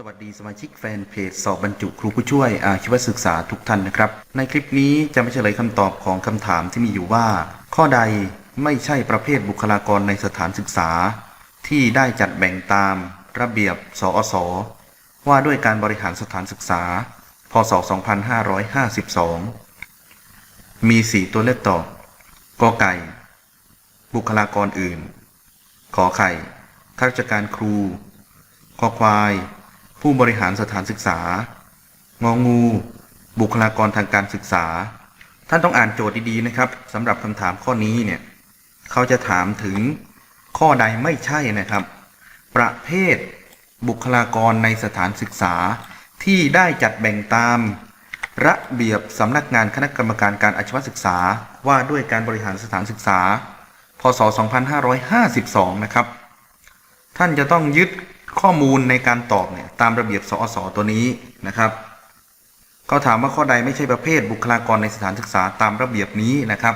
สวัสดีสมาชิกแฟนเพจสอบบรรจุครูผู้ช่วยอาชีวศึกษาทุกท่านนะครับ ในคลิปนี้จะม่เฉลยคำตอบของคำถามที่มีอยู่ว่า ข้อใดไม่ใช่ประเภทบุคลากรในสถานศึกษา ที่ได้จัดแบ่งตามระเบียบสอสอว่าด้วยการบริหารสถานศึกษา พศ 2552 มี 4 ตัวเลือกตอบกอไก่ บุคลากรอื่น ขอไข่ข้าราชการครูคอควาย ผู้บริหารสถานศึกษา งองู บุคลากรทางการศึกษา ท่านต้องอ่านโจทย์ดีๆนะครับสำหรับคำถามข้อนี้เนี่ยเขาจะถามถึงข้อใดไม่ใช่นะครับ ประเภทบุคลากรในสถานศึกษาที่ได้จัดแบ่งตาม ระเบียบสำนักงานคณะกรรมการการอาชีวศึกษาว่าด้วยการบริหารสถานศึกษา พศ 2552 นะครับ ท่านจะต้องยึด ข้อมูลในการตอบเนี่ยตามระเบียบสอสอตัวนี้นะครับเขาถามว่าข้อใดไม่ใช่ประเภทบุคลากรในสถานศึกษาตามระเบียบนี้นะครับ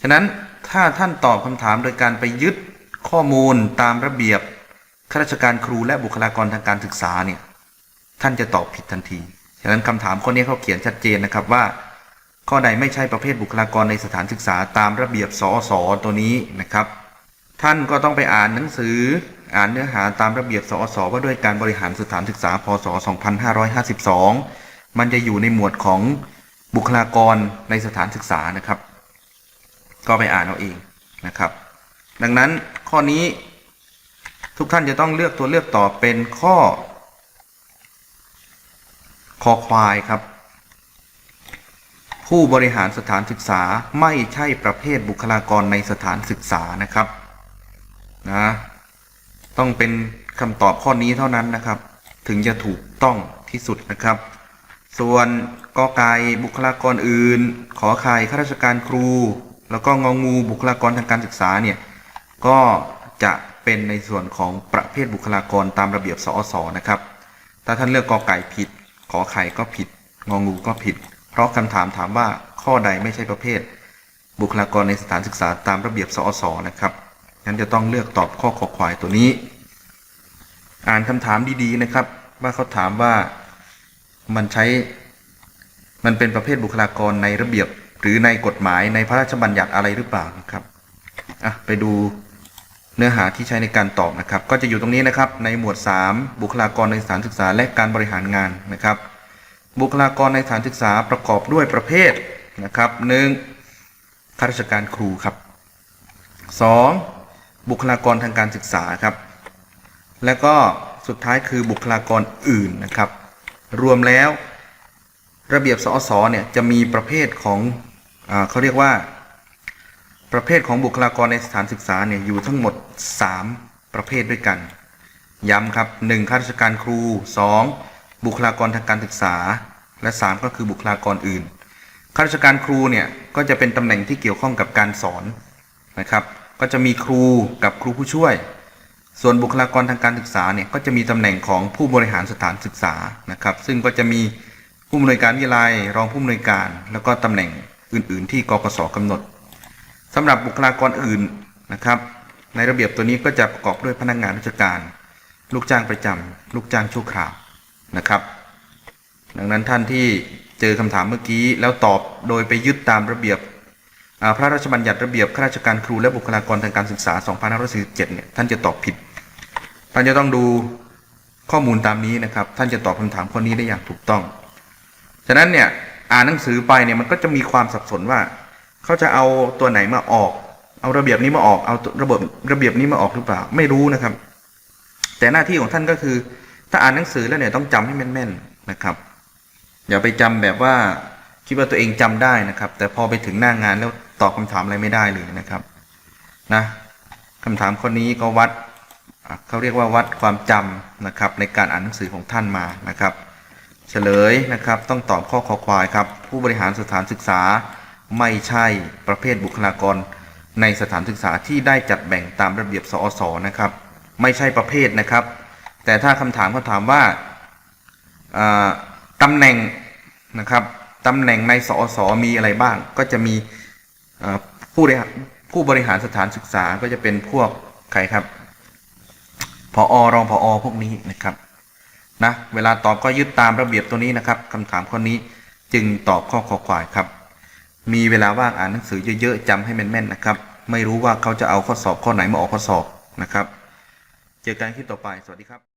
ฉะนั้นถ้าท่านตอบคำถามโดยการไปยึดข้อมูลตามระเบียบข้าราชการครูและบุคลากรทางการศึกษาเนี่ยท่านจะตอบผิดทันที ฉะนั้นคำถามข้อนี้เขาเขียนชัดเจนนะครับว่า ข้อใดไม่ใช่ประเภทบุคลากรในสถานศึกษาตามระเบียบสอสอตัวนี้นะครับ ท่านก็ต้องไปอ่านหนังสือ อ่านเนื้อหาตามระเบียบสอสว่าด้วยการบริหารสถานศึกษาพศ 2552 มันจะอยู่ในหมวดของบุคลากรในสถานศึกษานะครับ ก็ไปอ่านเอาเองนะครับ ดังนั้นข้อนี้ทุกท่านจะต้องเลือกตัวเลือกต่อเป็นข้อ คอควายครับ ผู้บริหารสถานศึกษาไม่ใช่ประเภทบุคลากรในสถานศึกษานะครับนะ ต้องเป็นคำตอบข้อนี้เท่านั้นนะครับ ถึงจะถูกต้องที่สุดนะครับ ส่วนกอไก่บุคลากรอื่น ขอไข่ข้าราชการครู แล้วก็งองูบุคลากรทางการศึกษาเนี่ยก็จะเป็นในส่วนของประเภทบุคลากรตามระเบียบสอสอนะครับ ถ้าท่านเลือกกอไก่ผิด ขอไข่ก็ผิด งองูก็ผิด เพราะคำถามถามว่าข้อใดไม่ใช่ประเภท บุคลากรในสถานศึกษาตามระเบียบสอสอนะครับงั้นจะต้องเลือกตอบข้อขอควายตัวนี้ อ่านคำถามดีๆนะครับ ว่าเขาถามว่ามันใช้มันเป็นประเภทบุคลากรในระเบียบ หรือในกฎหมายในพระราชบัญญัติอะไรหรือเปล่านะครับอะไปดูเนื้อหาที่ใช้ในการตอบนะครับ ก็จะอยู่ตรงนี้นะครับ ในหมวด 3 บุคลากรในสถานศึกษาและการบริหารงานนะครับ บุคลากรในสถานศึกษาประกอบด้วยประเภทนะครับหนึ่งข้าราชการครูครับ 2. บุคลากรทางการศึกษาครับ แล้วก็สุดท้ายคือบุคลากรอื่นนะครับ รวมแล้วระเบียบสอสอเนี่ยจะมีประเภทของอเขาเรียกว่า ประเภทของบุคลากรในสถานศึกษาเนี่ยอยู่ทั้งหมด 3 ประเภทด้วยกัน ย้ำครับ 1. ข้าราชการครู 2. บุคลากรทางการศึกษา และ 3 ก็คือบุคลากรอื่น ข้าราชการครูเนี่ยก็จะเป็นตำแหน่งที่เกี่ยวข้องกับการสอนนะครับ ก็จะมีครูกับครูผู้ช่วย ส่วนบุคลากรทางการศึกษาเนี่ยก็จะมีตำแหน่งของผู้บริหารสถานศึกษานะครับ ซึ่งก็จะมีผู้อำนวยการวิทยาลัยรองผู้อำนวยการ แล้วก็ตำแหน่งอื่น ๆ ที่กกสกำหนดสำหรับบุคลากรอื่นนะครับ ในระเบียบตัวนี้ก็จะประกอบด้วยพนักงานราชการ ลูกจ้างประจำลูกจ้างชั่วคราวนะครับ ดังนั้นท่านที่เจอคำถามเมื่อกี้แล้วตอบโดยไปยึดตามระเบียบพระราชบัญญัติระเบียบข้าราชการครูและบุคลากรทางการศึกษา 2547 เนี่ยท่านจะตอบผิด ท่านจะต้องดูข้อมูลตามนี้นะครับ ท่านจะตอบคำถามข้อนี้ได้อย่างถูกต้อง ฉะนั้นเนี่ยอ่านหนังสือไปเนี่ยมันก็จะมีความสับสนว่า เขาจะเอาตัวไหนมาออก เอาระเบียบนี้มาออก เอาระบบระเบียบนี้มาออกหรือเปล่า ไม่รู้นะครับ แต่หน้าที่ของท่านก็คือ ถ้าอ่านหนังสือแล้วเนี่ยต้องจำให้แม่นๆนะครับ อย่าไปจำแบบว่าคิดว่าตัวเองจำได้นะครับ แต่พอไปถึงหน้างานแล้วตอบคำถามอะไรไม่ได้เลยนะครับ นะคำถามข้อนี้ก็วัด เขาเรียกว่าวัดความจำนะครับในการอ่านหนังสือของท่านมานะครับ เฉลยนะครับต้องตอบข้อคอควายครับ ผู้บริหารสถานศึกษาไม่ใช่ประเภทบุคลากร ในสถานศึกษาที่ได้จัดแบ่งตามระเบียบสอสอนะครับ ไม่ใช่ประเภทนะครับ แต่ถ้าคำถามเขาถามว่าอ่าตำแหน่งนะครับตำแหน่งในสอสอมีอะไรบ้าง ก็จะมีผู้ผู้บริหารสถานศึกษาก็จะเป็นพวกใครครับ พออรองพออพวกนี้นะครับนะเวลาตอบก็ยึดตามระเบียบตัวนี้นะครับคำถามข้อนี้จึงตอบข้อขอควายครับ มีเวลาว่างอ่านหนังสือเยอะๆจำให้แม่นๆนะครับ ไม่รู้ว่าเขาจะเอาข้อสอบข้อไหนมาออกข้อสอบนะครับ เจอกันคลิปต่อไปสวัสดีครับ